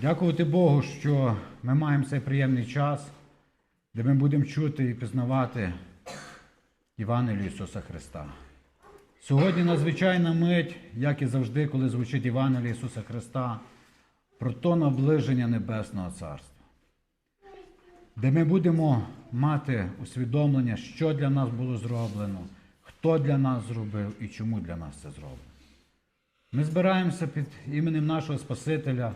Дякувати Богу, що ми маємо цей приємний час, де ми будемо чути і пізнавати Євангелію Ісуса Христа. Сьогодні надзвичайна мить, як і завжди, коли звучить Євангеліє Ісуса Христа, про то наближення Небесного Царства, де ми будемо мати усвідомлення, що для нас було зроблено, хто для нас зробив і чому для нас це зроблено. Ми збираємося під іменем нашого Спасителя,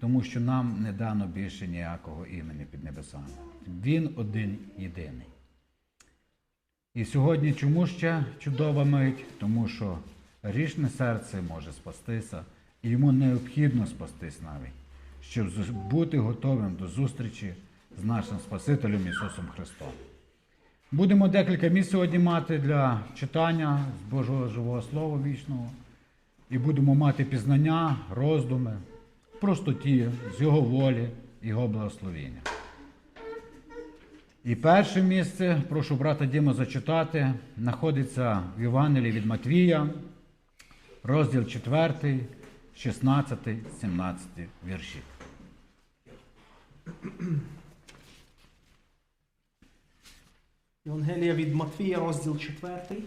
тому що нам не дано більше ніякого імені під небесами. Він один єдиний. І сьогодні чому ще чудова мить? Тому що грішне серце може спастися, і йому необхідно спастись навіть, щоб бути готовим до зустрічі з нашим Спасителем Ісусом Христом. Будемо декілька місць сьогодні мати для читання з Божого живого Слова вічного. І будемо мати пізнання, роздуми, простоті, з Його волі, Його благословіння. І перше місце, прошу брата Діма зачитати, знаходиться в Євангелії від Матвія, розділ 4, 16, 17 вірші. Євангелія від Матвія, розділ 4.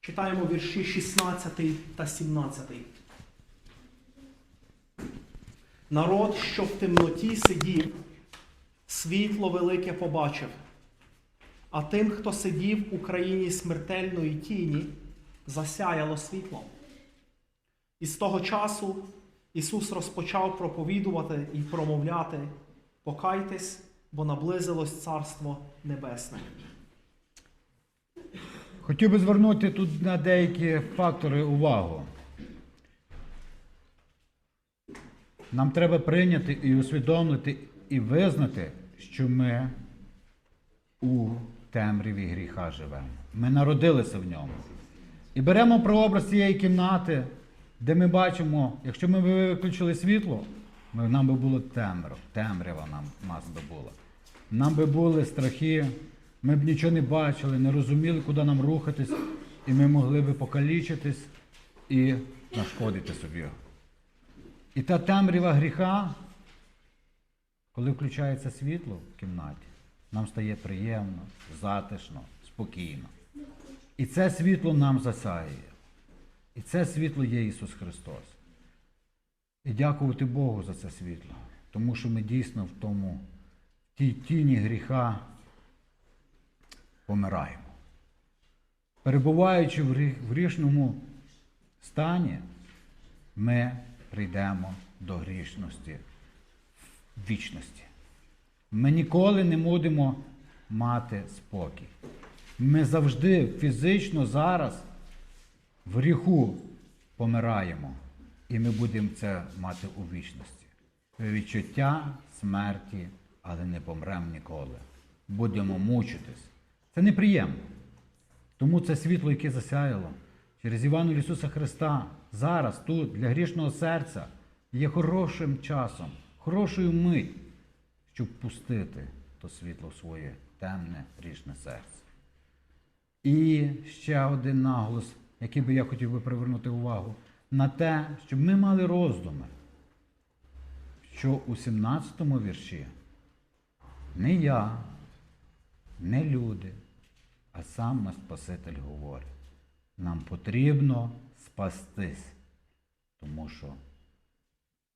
Читаємо вірші 16 та 17. Народ, що в темноті сидів, світло велике побачив. А тим, хто сидів у країні смертельної тіні, засяяло світло. І з того часу Ісус розпочав проповідувати і промовляти: Покайтесь, бо наблизилось Царство Небесне. Хотів би звернути тут на деякі фактори увагу. Нам треба прийняти і усвідомити і визнати, що ми у темряві гріха живемо. Ми народилися в ньому. І беремо прообраз цієї кімнати, де ми бачимо, якщо ми виключили світло, нам би було темрява, темрява нам, нас би була. Нам би були страхи, ми б нічого не бачили, не розуміли, куди нам рухатись, і ми могли би покалічитись і нашкодити собі. І та темрява гріха, коли включається світло в кімнаті, нам стає приємно, затишно, спокійно. І це світло нам засяє. І це світло є Ісус Христос. І дякувати Богу за це світло, тому що ми дійсно в тому, в тій тіні гріха помираємо. Перебуваючи в грішному стані, ми прийдемо до грішності в вічності. Ми ніколи не будемо мати спокій. Ми завжди фізично зараз в гріху помираємо, і ми будемо це мати у вічності. Відчуття смерті, але не помремо ніколи. Будемо мучитись. Це неприємно. Тому це світло, яке засяяло через Івану Ісуса Христа зараз, тут, для грішного серця, є хорошим часом, хорошою мить, щоб пустити то світло в своє темне грішне серце. І ще один наголос, який би я хотів би привернути увагу, на те, щоб ми мали роздуми, що у 17 вірші не я, не люди, а сам Спаситель говорить, нам потрібно спастись, тому що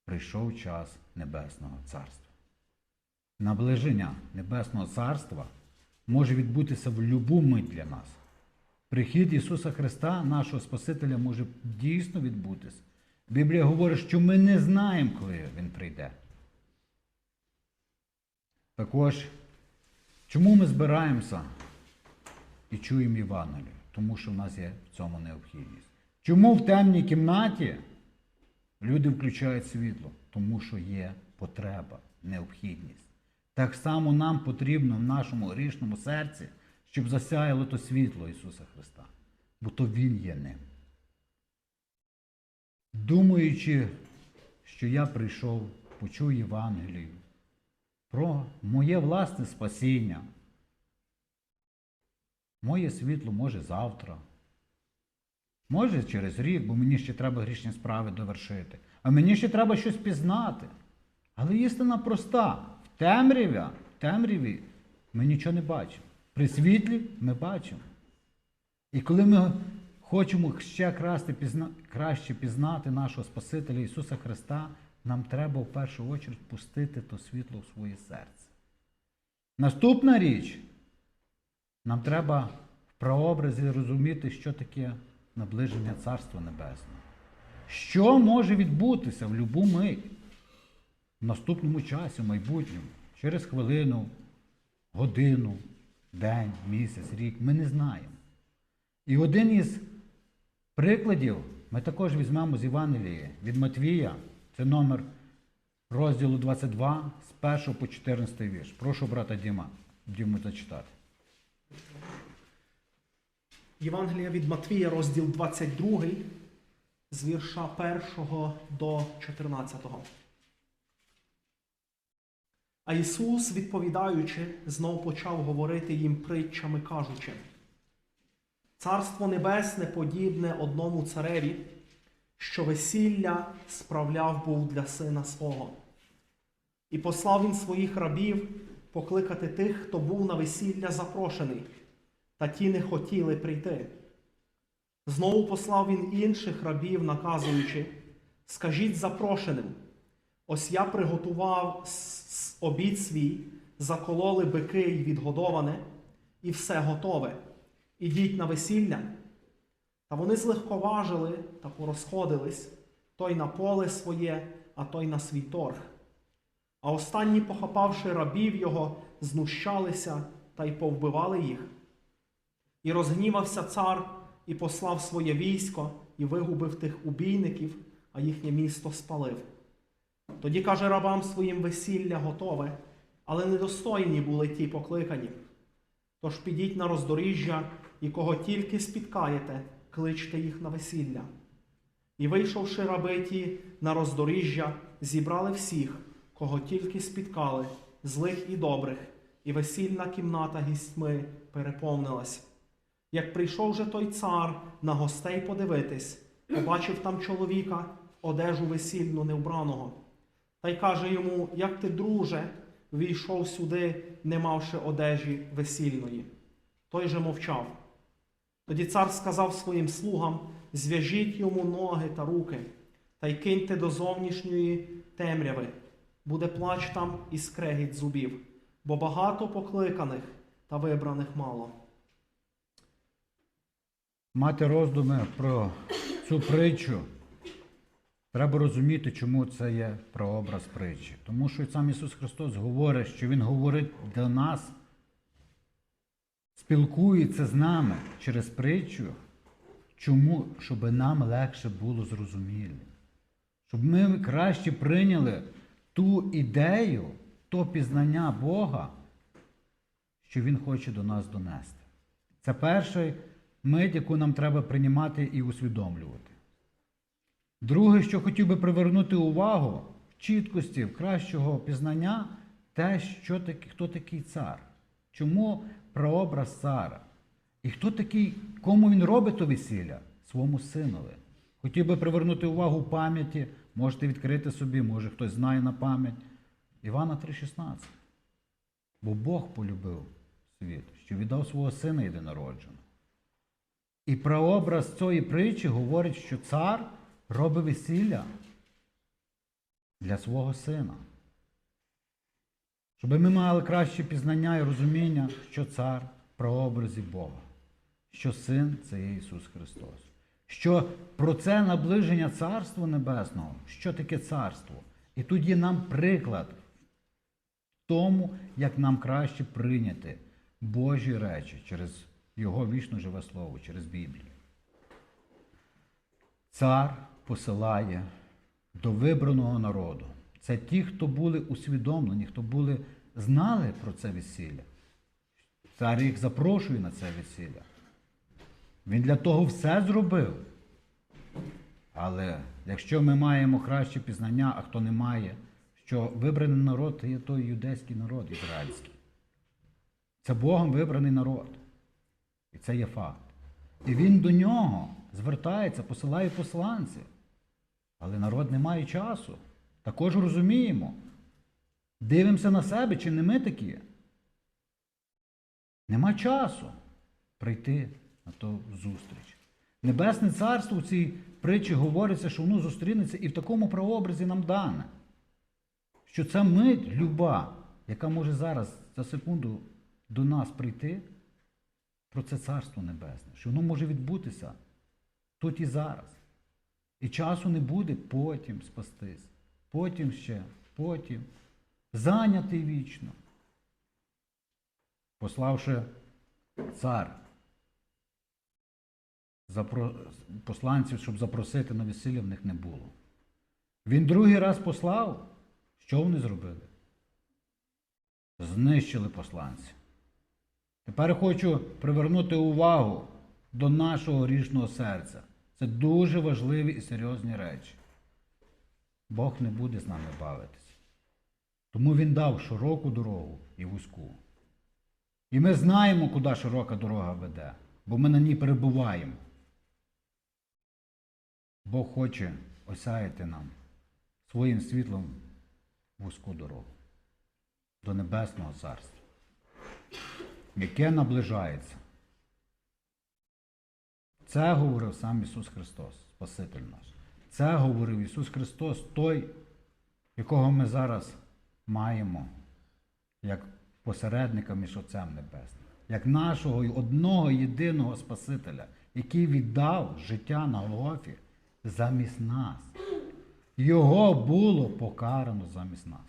прийшов час Небесного Царства. Наближення Небесного Царства може відбутися в будь-яку мить для нас. Прихід Ісуса Христа, нашого Спасителя, може дійсно відбутися. Біблія говорить, що ми не знаємо, коли Він прийде. Також, чому ми збираємося і чуємо Євангелію? Тому що в нас є в цьому необхідність. Чому в темній кімнаті люди включають світло? Тому що є потреба, необхідність. Так само нам потрібно в нашому грішному серці, щоб засяяло то світло Ісуса Христа, бо то Він є ним. Думаючи, що я прийшов, почув Євангелію про моє власне спасіння. Моє світло може завтра, може через рік, бо мені ще треба грішні справи довершити. А мені ще треба щось пізнати. Але істина проста. В темряві, в темряві ми нічого не бачимо. При світлі ми бачимо. І коли ми хочемо ще краще, пізна... краще пізнати нашого Спасителя Ісуса Христа, нам треба в першу чергу пустити то світло в своє серце. Наступна річ, нам треба в прообразі розуміти, що таке наближення Царства Небесного. Що може відбутися в будь-яку мить в наступному часі, в майбутньому, через хвилину, годину, день, місяць, рік, ми не знаємо. І один із прикладів ми також візьмемо з Євангелії від Матвія, це номер розділу 22 з 1 по 14 вірш. Прошу брата Діма, Діму зачитати. Євангелія від Матвія, розділ 22, з вірша 1 до 14. А Ісус, відповідаючи, знов почав говорити їм притчами, кажучи: Царство Небесне подібне одному цареві, що весілля справляв був для сина свого. І послав він своїх рабів покликати тих, хто був на весілля запрошений, та ті не хотіли прийти. Знову послав він інших рабів, наказуючи: Скажіть запрошеним, ось я приготував обід свій, закололи бики й відгодоване, і все готове. Ідіть на весілля. Та вони злегковажили та порозходились, той на поле своє, а той на свій торг. А останні, похапавши рабів його, знущалися та й повбивали їх. І розгнівався цар і послав своє військо, і вигубив тих убійників, а їхнє місто спалив. Тоді каже рабам своїм весілля готове, але недостойні були ті покликані. Тож підіть на роздоріжжя, і кого тільки спіткаєте, кличте їх на весілля. І вийшовши раби ті на роздоріжжя, зібрали всіх, кого тільки спіткали, злих і добрих, і весільна кімната гістьми переповнилась. Як прийшов же той цар на гостей подивитись, побачив там чоловіка в одежу весільну невбраного. Та й каже йому: Як ти, друже, війшов сюди, не мавши одежі весільної. Той же мовчав. Тоді цар сказав своїм слугам: зв'яжіть йому ноги та руки, та й киньте до зовнішньої темряви. Буде плач там і скрегіт зубів, бо багато покликаних та вибраних мало. Мати роздуми про цю притчу. Треба розуміти, чому це є прообраз притчі. Тому що сам Ісус Христос говорить, що Він говорить до нас, спілкується з нами через притчу. Чому? Щоб нам легше було зрозуміло. Щоб ми краще прийняли ту ідею, то пізнання Бога, що Він хоче до нас донести. Це перший мить, яку нам треба приймати і усвідомлювати. Друге, що хотів би привернути увагу в чіткості, в кращого пізнання, те, що таки, хто такий цар. Чому прообраз цара? І хто такий, кому він робить то весілля? Своєму синові. Хотів би привернути увагу пам'яті, можете відкрити собі, може хтось знає на пам'ять. Івана 3,16. Бо Бог полюбив світ, що віддав свого сина єдинородженого. І прообраз цієї притчі говорить, що цар робить весілля для свого сина. Щоб ми мали краще пізнання і розуміння, що цар прообразі Бога, що син це є Ісус Христос. Що про це наближення Царства Небесного, що таке царство? І тут є нам приклад в тому, як нам краще прийняти Божі речі через Його вічно живе Слово, через Біблію. Цар посилає до вибраного народу. Це ті, хто були усвідомлені, хто були, знали про це весілля. Цар їх запрошує на це весілля. Він для того все зробив. Але якщо ми маємо краще пізнання, а хто не має, що вибраний народ є той юдейський народ ізраїльський. Це Богом вибраний народ. І це є факт. І він до нього звертається, посилає посланців. Але народ не має часу. Також розуміємо. Дивимося на себе, чи не ми такі. Нема часу прийти на ту зустріч. Небесне царство в цій притчі говориться, що воно зустрінеться і в такому прообразі нам дане. Що ця мить люба, яка може зараз за секунду до нас прийти, про це царство небесне, що воно може відбутися тут і зараз. І часу не буде потім спастись, потім ще, потім, зайнятий вічно. Пославши цар запро... посланців, щоб запросити на весілля, в них не було. Він другий раз послав. Що вони зробили? Знищили посланців. Тепер хочу привернути увагу до нашого грішного серця. Це дуже важливі і серйозні речі. Бог не буде з нами бавитися. Тому Він дав широку дорогу і вузьку. І ми знаємо, куди широка дорога веде, бо ми на ній перебуваємо. Бог хоче осяяти нам своїм світлом вузьку дорогу до Небесного Царства, яке наближається. Це говорив сам Ісус Христос, Спаситель наш. Це говорив Ісус Христос, той, якого ми зараз маємо як посередника між Отцем Небесним, як нашого одного єдиного Спасителя, який віддав життя на Голгофі замість нас. Його було покарано замість нас.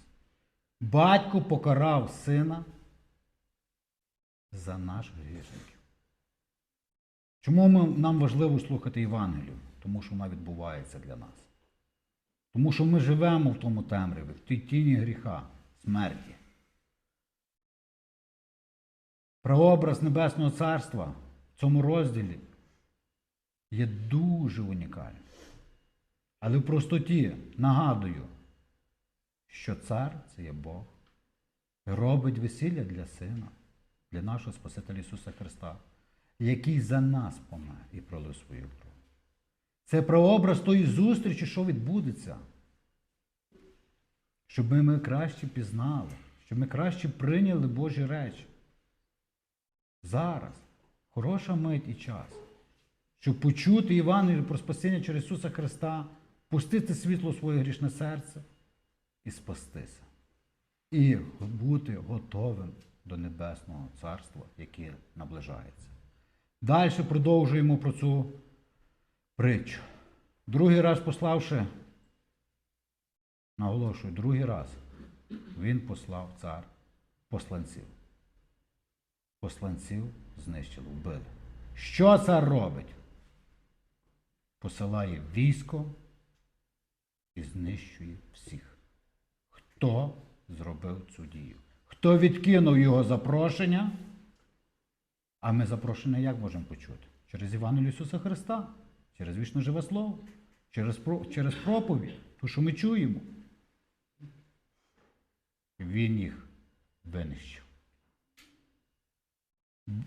Батько покарав сина за наших грішників. Чому ми, нам важливо слухати Євангелію? Тому що вона відбувається для нас. Тому що ми живемо в тому темряві, в тій тіні гріха, смерті. Прообраз Небесного Царства в цьому розділі є дуже унікальним. Але в простоті нагадую, що цар це є Бог. Робить весілля для Сина, для нашого Спасителя Ісуса Христа, який за нас помер і пролив свою кров. Це прообраз тої зустрічі, що відбудеться. Щоб ми краще пізнали, щоб ми краще прийняли Божі речі. Зараз хороша мить і час, щоб почути Євангелію про спасіння через Ісуса Христа, пустити світло своє грішне серце і спастися. І бути готовим до Небесного Царства, яке наближається. Далі продовжуємо про цю притчу. Другий раз пославши, наголошую, другий раз він послав цар посланців. Посланців знищили, вбили. Що цар робить? Посилає військо і знищує всіх. Хто зробив цю дію? Хто відкинув його запрошення? А ми запрошення як можемо почути? Через Івангелію Ісуса Христа, через вічно живе Слово, через, про- через проповідь, то, що ми чуємо. Він їх винищив.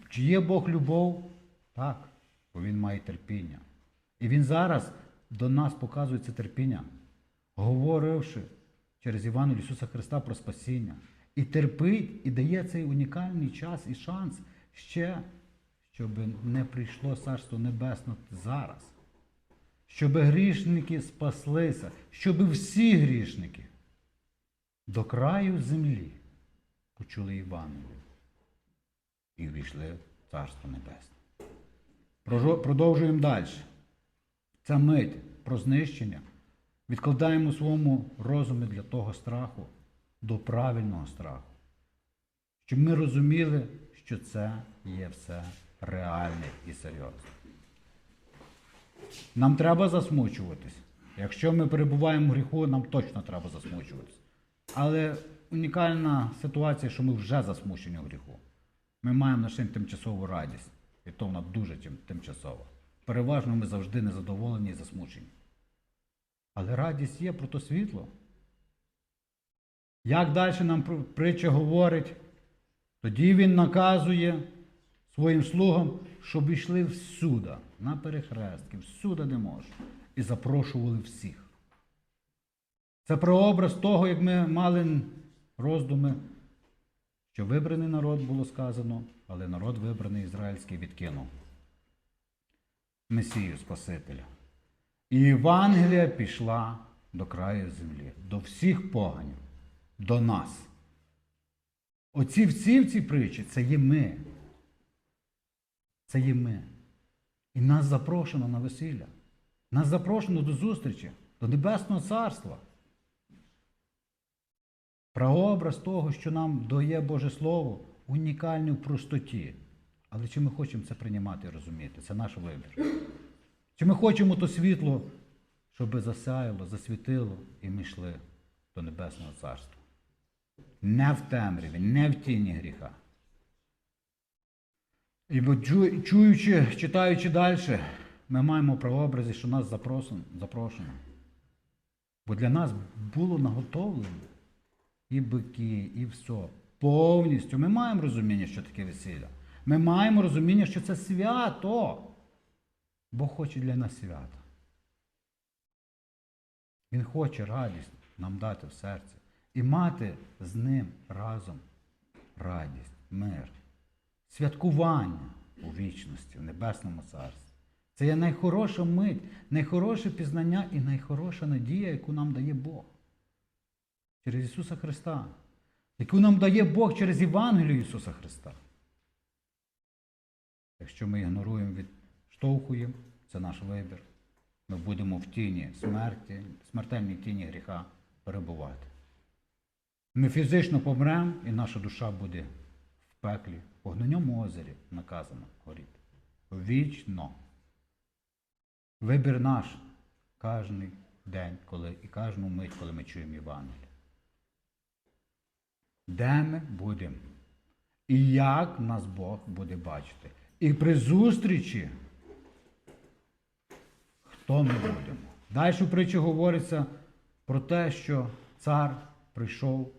Чи є Бог любов? Так, бо Він має терпіння. І Він зараз до нас показує це терпіння, говоривши через Івангелію Ісуса Христа про спасіння. І терпить, і дає цей унікальний час і шанс ще, щоб не прийшло Царство Небесне зараз. Щоб грішники спаслися, щоб всі грішники до краю землі почули Євангелію і ввійшли в Царство Небесне. Продовжуємо далі. Ця мить про знищення відкладаємо у своєму розумі для того страху до правильного страху. Щоб ми розуміли, що це є все реальне і серйозне. Нам треба засмучуватись. Якщо ми перебуваємо в гріху, нам точно треба засмучуватись. Але унікальна ситуація, що ми вже засмучені в гріху. Ми маємо лише тимчасову радість. І то вона дуже тим- тимчасова. Переважно ми завжди незадоволені і засмучені. Але радість є про то світло. Як далі нам притча говорить, тоді він наказує своїм слугам, щоб йшли всюди, на перехрестки, всюди де можна, і запрошували всіх. Це прообраз того, як ми мали роздуми, що вибраний народ було сказано, але народ вибраний ізраїльський відкинув. Месію Спасителя. І Євангелія пішла до краю землі, до всіх поганів, до нас. Оці всі в цій притчі це є ми. Це є ми. І нас запрошено на весілля. Нас запрошено до зустрічі, до Небесного Царства. Прообраз того, що нам дає Боже Слово, унікальний в простоті. Але чи ми хочемо це приймати і розуміти? Це наш вибір. Чи ми хочемо то світло, щоб засяяло, засвітило, і ми йшли до Небесного Царства? Не в темряві, не в тіні гріха. І чуючи, читаючи далі, ми маємо прообразі, що нас запрошено. Бо для нас було наготовлено і бики, і все. Повністю. Ми маємо розуміння, що таке весілля. Ми маємо розуміння, що це свято. Бог хоче для нас свята. Він хоче радість нам дати в серці і мати з ним разом радість, мир, святкування у вічності, в Небесному Царстві. Це є найхороша мить, найхороше пізнання і найхороша надія, яку нам дає Бог через Ісуса Христа, яку нам дає Бог через Євангелію Ісуса Христа. Якщо ми ігноруємо, відштовхуємо, це наш вибір. Ми будемо в тіні смерті, смертельній тіні гріха перебувати. Ми фізично помремо, і наша душа буде в пеклі, в огненному озері наказано горіти. Вічно. Вибір наш кожен день, коли, і кожну мить, коли ми чуємо Євангелія. Де ми будемо? І як нас Бог буде бачити? І при зустрічі, хто ми будемо? Далі в притчі говориться про те, що цар прийшов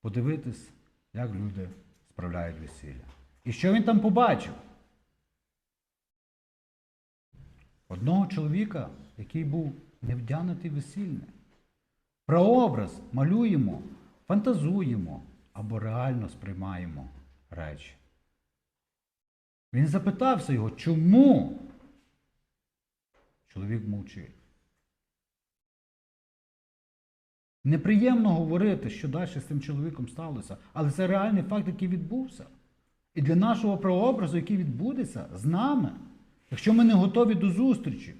подивитись, як люди справляють весілля. І що він там побачив? Одного чоловіка, який був невдягнутий весільне. Прообраз малюємо, фантазуємо або реально сприймаємо речі. Він запитався його, чому? Чоловік мовчить. Неприємно говорити, що далі з цим чоловіком сталося, але це реальний факт, який відбувся. І для нашого прообразу, який відбудеться з нами, якщо ми не готові до зустрічі,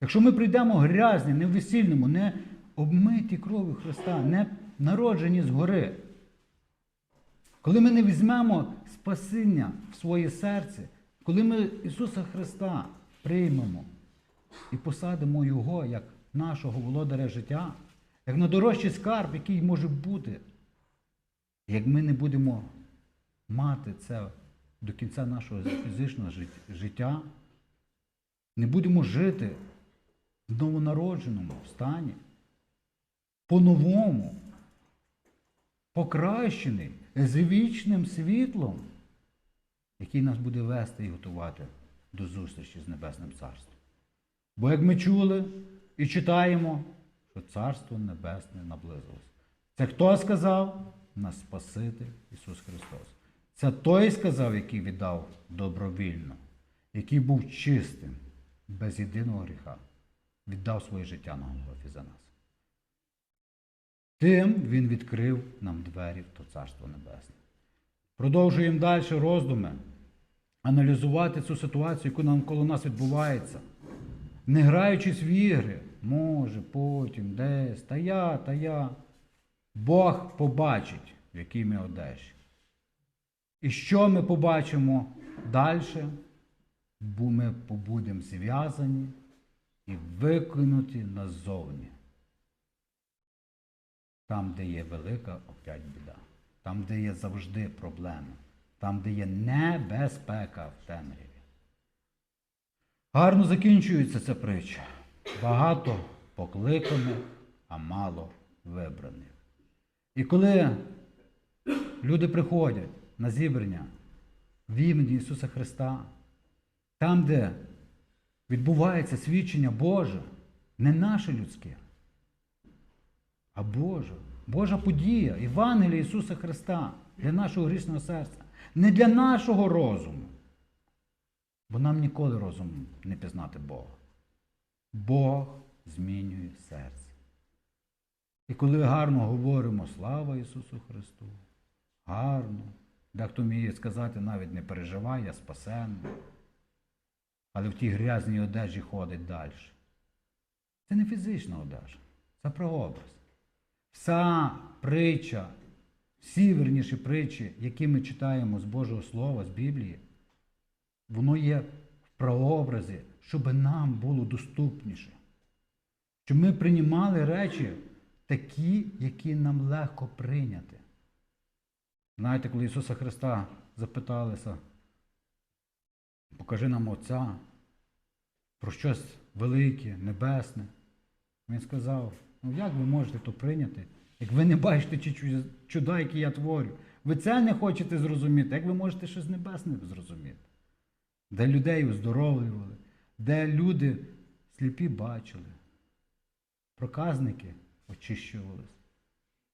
якщо ми прийдемо грязні, не в весільному, не обмиті кров'ю Христа, не народжені згори, коли ми не візьмемо спасіння в своє серце, коли ми Ісуса Христа приймемо і посадимо Його як нашого володаря життя, як найдорожчий скарб, який може бути, як ми не будемо мати це до кінця нашого фізичного життя, не будемо жити в новонародженому стані, по-новому, покращений, з вічним світлом, який нас буде вести і готувати до зустрічі з Небесним Царством. Бо як ми чули і читаємо, що Царство Небесне наблизилось. Це хто сказав? Нас Спаситель Ісус Христос. Це той сказав, який віддав добровільно, який був чистим, без єдиного гріха, віддав своє життя на Голгофі за нас. Тим Він відкрив нам двері в то Царство Небесне. Продовжуємо далі роздуми, аналізувати цю ситуацію, яку навколо нас відбувається. Не граючись в ігри, може, потім, десь, та я, та я. Бог побачить, в якій ми одежі. І що ми побачимо далі? Бо ми побудемо зв'язані і викинуті назовні. Там, де є велика опять біда, там, де є завжди проблеми, там, де є небезпека в темряві. Гарно закінчується ця притча. Багато покликаних, а мало вибраних. І коли люди приходять на зібрання в імені Ісуса Христа, там, де відбувається свідчення Боже, не наше людське, а Божа. Божа подія, Євангелія Ісуса Христа для нашого грішного серця. Не для нашого розуму. Бо нам ніколи розумом не пізнати Бога. Бог змінює серце. І коли гарно говоримо слава Ісусу Христу, гарно, дехто вміє сказати, навіть не переживай, я спасенний, але в тій грязній одежі ходить далі. Це не фізична одежа, це прообраз. Вся притча, всі верніші притчі, які ми читаємо з Божого Слова, з Біблії, воно є в прообразі, щоб нам було доступніше. Щоб ми приймали речі такі, які нам легко прийняти. Знаєте, коли Ісуса Христа запиталися, покажи нам Отця про щось велике, небесне. Він сказав, ну як ви можете то прийняти, як ви не бачите чуда, які я творю? Ви це не хочете зрозуміти, як ви можете щось небесне зрозуміти? Де людей оздоровлювали, де люди сліпі бачили, проказники очищувались.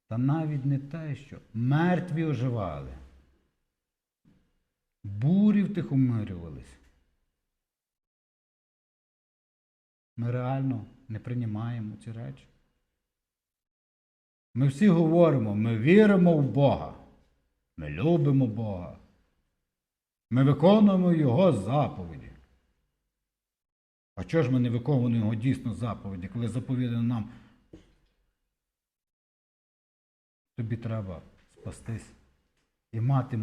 Та навіть не те, що мертві оживали, бурі втихомирювались. Ми реально не приймаємо ці речі. Ми всі говоримо, ми віримо в Бога, ми любимо Бога, ми виконуємо Його заповіді. А чого ж ми не виконуємо Його дійсно заповіді, коли заповідано нам тобі треба спастись і мати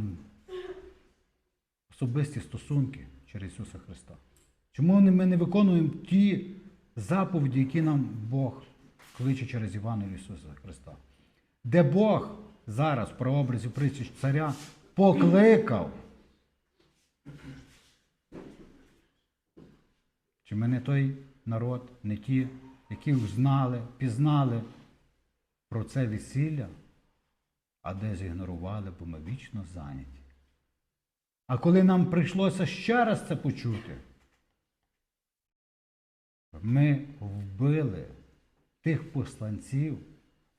особисті стосунки через Ісуса Христа. Чому ми не виконуємо ті заповіді, які нам Бог кличе через Івана Ісуса Христа? Де Бог зараз в прообразі притчі царя покликав. Чи ми не той народ, не ті, які знали, пізнали про це весілля, а де зігнорували, бо ми вічно зайняті. А коли нам прийшлося ще раз це почути, ми вбили тих посланців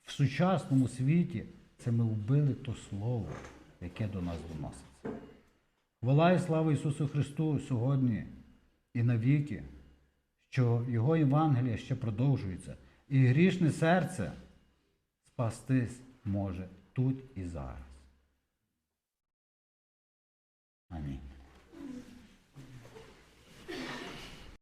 в сучасному світі, це ми вбили то слово, яке до нас доноситься. Хвала і слава Ісусу Христу сьогодні і навіки, що Його Євангеліє ще продовжується, і грішне серце спастись може тут і зараз. Амінь.